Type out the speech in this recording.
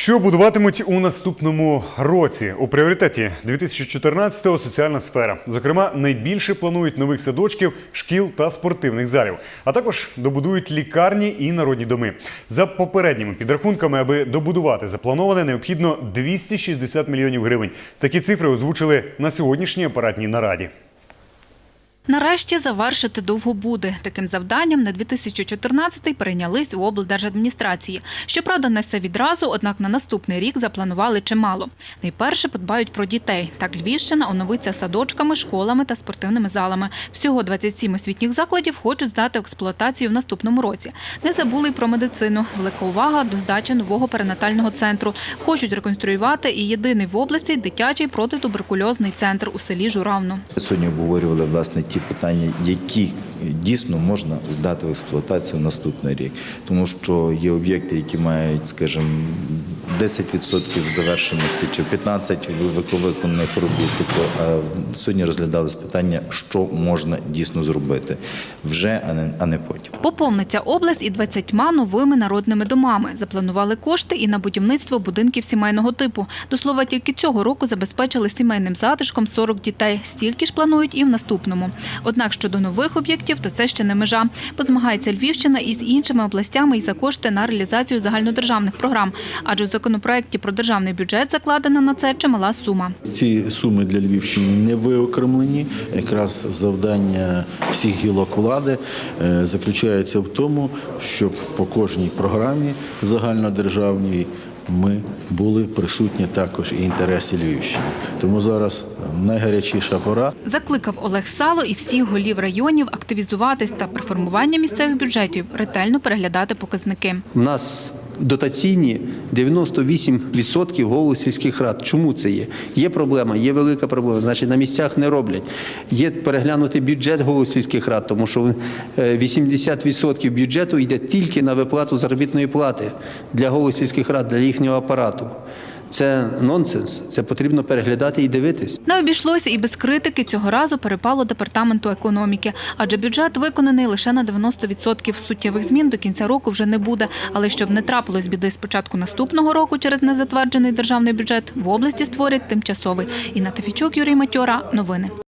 Що будуватимуть у наступному році? У пріоритеті 2014-го соціальна сфера. Зокрема, найбільше планують нових садочків, шкіл та спортивних залів. А також добудують лікарні і народні доми. За попередніми підрахунками, аби добудувати заплановане, необхідно 260 мільйонів гривень. Такі цифри озвучили на сьогоднішній апаратній нараді. Нарешті завершити довго буде. Таким завданням на 2014-й перейнялись у облдержадміністрації. Щоправда, не все відразу, однак на наступний рік запланували чимало. Найперше подбають про дітей. Так Львівщина оновиться садочками, школами та спортивними залами. Всього 27 освітніх закладів хочуть здати в експлуатацію в наступному році. Не забули й про медицину. Велика увага до здачі нового перинатального центру. Хочуть реконструювати і єдиний в області дитячий протитуберкульозний центр у селі Журавно. Сьогодні обговорювали власне ті питання, які дійсно можна здати в експлуатацію наступний рік, тому що є об'єкти, які мають, скажімо, 10% завершеності чи 15% виконаних робіт. Тобто сьогодні розглядалось питання, що можна дійсно зробити вже, а не, а не потім. Поповниться область і 20 новими народними домами. Запланували кошти і на будівництво будинків сімейного типу. До слова, тільки цього року забезпечили сімейним затишком 40 дітей. Стільки ж планують і в наступному. Однак щодо нових об'єктів, то це ще не межа. Позмагається Львівщина із іншими областями і за кошти на реалізацію загальнодержавних програм. Адже в законопроекті про державний бюджет закладена на це чимала сума. Ці суми для Львівщини не виокремлені. Якраз завдання всіх гілок влади е, заключається в тому, щоб по кожній програмі загальнодержавній ми були присутні також і інтереси Львівщини. Тому зараз найгарячіша пора. Закликав Олег Сало і всіх голів районів активізуватись та при формуванні місцевих бюджетів ретельно переглядати показники. У нас дотаційні 98% голови сільських рад. Чому це є? Є проблема, є велика проблема. Значить, на місцях не роблять. Є переглянути бюджет голів сільських рад, тому що е, 80% бюджету йде тільки на виплату заробітної плати для голів сільських рад, для їхнього апарату. Це нонсенс. Це потрібно переглядати і дивитись. Не обійшлося і без критики цього разу перепало департаменту економіки, адже бюджет виконаний лише на 90%. Суттєвих змін до кінця року вже не буде. Але щоб не трапилось біди з початку наступного року через незатверджений державний бюджет, в області створять тимчасовий. Інна Тефічук, Юрій Матьора. Новини.